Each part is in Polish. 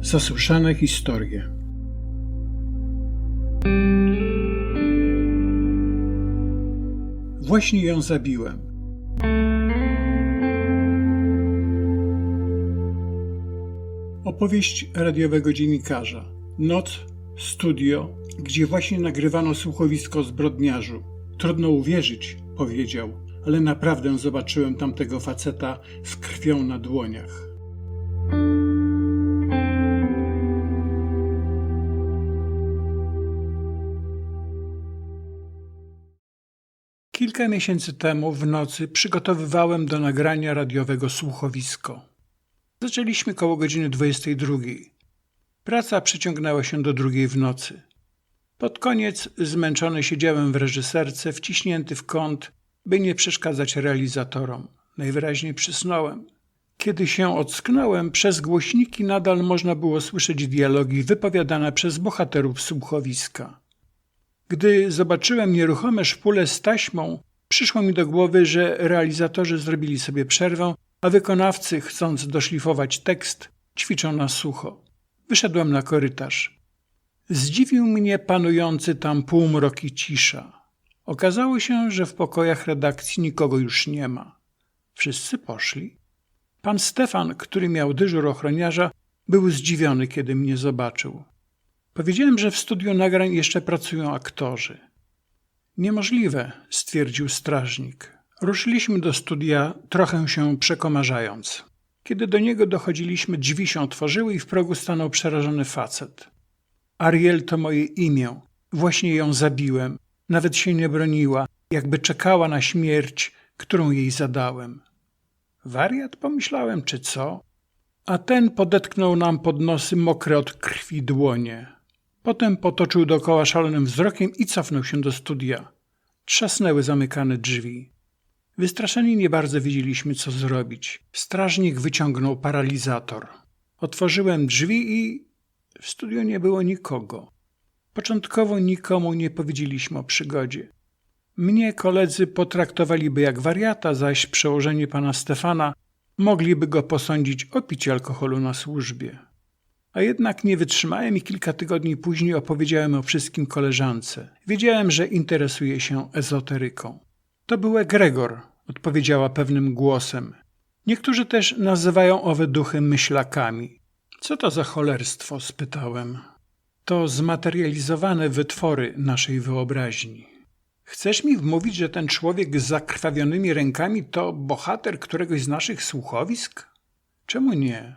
Zasłyszane historie. Właśnie ją zabiłem. Opowieść radiowego dziennikarza. Noc, studio, gdzie właśnie nagrywano słuchowisko zbrodniarzu. Trudno uwierzyć, powiedział, ale naprawdę zobaczyłem tamtego faceta z krwią na dłoniach. Kilka miesięcy temu w nocy przygotowywałem do nagrania radiowego słuchowisko. Zaczęliśmy koło godziny 22. Praca przeciągnęła się do drugiej w nocy. Pod koniec zmęczony siedziałem w reżyserce, wciśnięty w kąt, by nie przeszkadzać realizatorom. Najwyraźniej przysnąłem. Kiedy się ocknąłem, przez głośniki nadal można było słyszeć dialogi wypowiadane przez bohaterów słuchowiska. Gdy zobaczyłem nieruchome szpule z taśmą, przyszło mi do głowy, że realizatorzy zrobili sobie przerwę, a wykonawcy, chcąc doszlifować tekst, ćwiczą na sucho. Wyszedłem na korytarz. Zdziwił mnie panujący tam półmrok i cisza. Okazało się, że w pokojach redakcji nikogo już nie ma. Wszyscy poszli. Pan Stefan, który miał dyżur ochroniarza, był zdziwiony, kiedy mnie zobaczył. Powiedziałem, że w studiu nagrań jeszcze pracują aktorzy. Niemożliwe, stwierdził strażnik. Ruszyliśmy do studia, trochę się przekomarzając. Kiedy do niego dochodziliśmy, drzwi się otworzyły i w progu stanął przerażony facet. Ariel to moje imię. Właśnie ją zabiłem. Nawet się nie broniła, jakby czekała na śmierć, którą jej zadałem. Wariat pomyślałem, czy co? A ten podetknął nam pod nosy mokre od krwi dłonie. Potem potoczył dookoła szalonym wzrokiem i cofnął się do studia. Trzasnęły zamykane drzwi. Wystraszeni nie bardzo wiedzieliśmy, co zrobić. Strażnik wyciągnął paralizator. Otworzyłem drzwi i w studiu nie było nikogo. Początkowo nikomu nie powiedzieliśmy o przygodzie. Mnie koledzy potraktowaliby jak wariata, zaś przełożenie pana Stefana mogliby go posądzić o picie alkoholu na służbie. A jednak nie wytrzymałem i kilka tygodni później opowiedziałem o wszystkim koleżance. Wiedziałem, że interesuje się ezoteryką. To był Gregor, odpowiedziała pewnym głosem. Niektórzy też nazywają owe duchy myślakami. Co to za cholerstwo? spytałem. To zmaterializowane wytwory naszej wyobraźni. Chcesz mi wmówić, że ten człowiek z zakrwawionymi rękami to bohater któregoś z naszych słuchowisk? Czemu nie?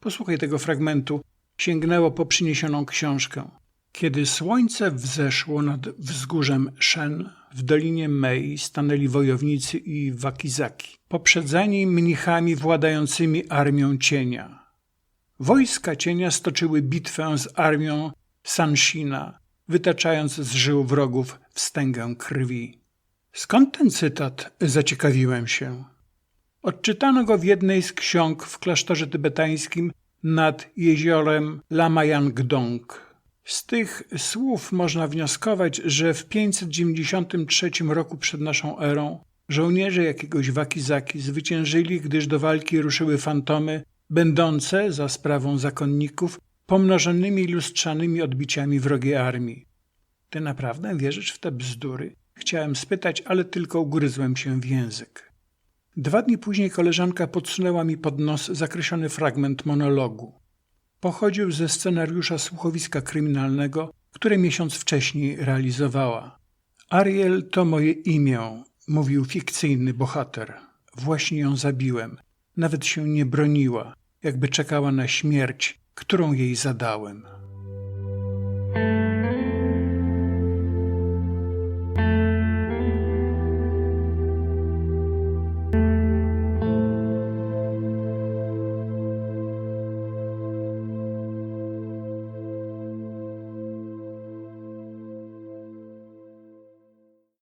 Posłuchaj tego fragmentu. Sięgnęło po przyniesioną książkę. Kiedy słońce wzeszło nad wzgórzem Shen, w dolinie Mei stanęli wojownicy i wakizaki, poprzedzani mnichami władającymi armią cienia. Wojska cienia stoczyły bitwę z armią Sanshina, wytaczając z żył wrogów wstęgę krwi. Skąd ten cytat? Zaciekawiłem się. Odczytano go w jednej z ksiąg w klasztorze tybetańskim nad jeziorem Lamayangdong. Z tych słów można wnioskować, że w 593 roku przed naszą erą żołnierze jakiegoś Wakizaki zwyciężyli, gdyż do walki ruszyły fantomy, będące, za sprawą zakonników, pomnożonymi lustrzanymi odbiciami wrogiej armii. Ty naprawdę wierzysz w te bzdury? Chciałem spytać, ale tylko ugryzłem się w język. Dwa dni później koleżanka podsunęła mi pod nos zakreślony fragment monologu. Pochodził ze scenariusza słuchowiska kryminalnego, które miesiąc wcześniej realizowała. Ariel to moje imię, mówił fikcyjny bohater. Właśnie ją zabiłem. Nawet się nie broniła, jakby czekała na śmierć, którą jej zadałem.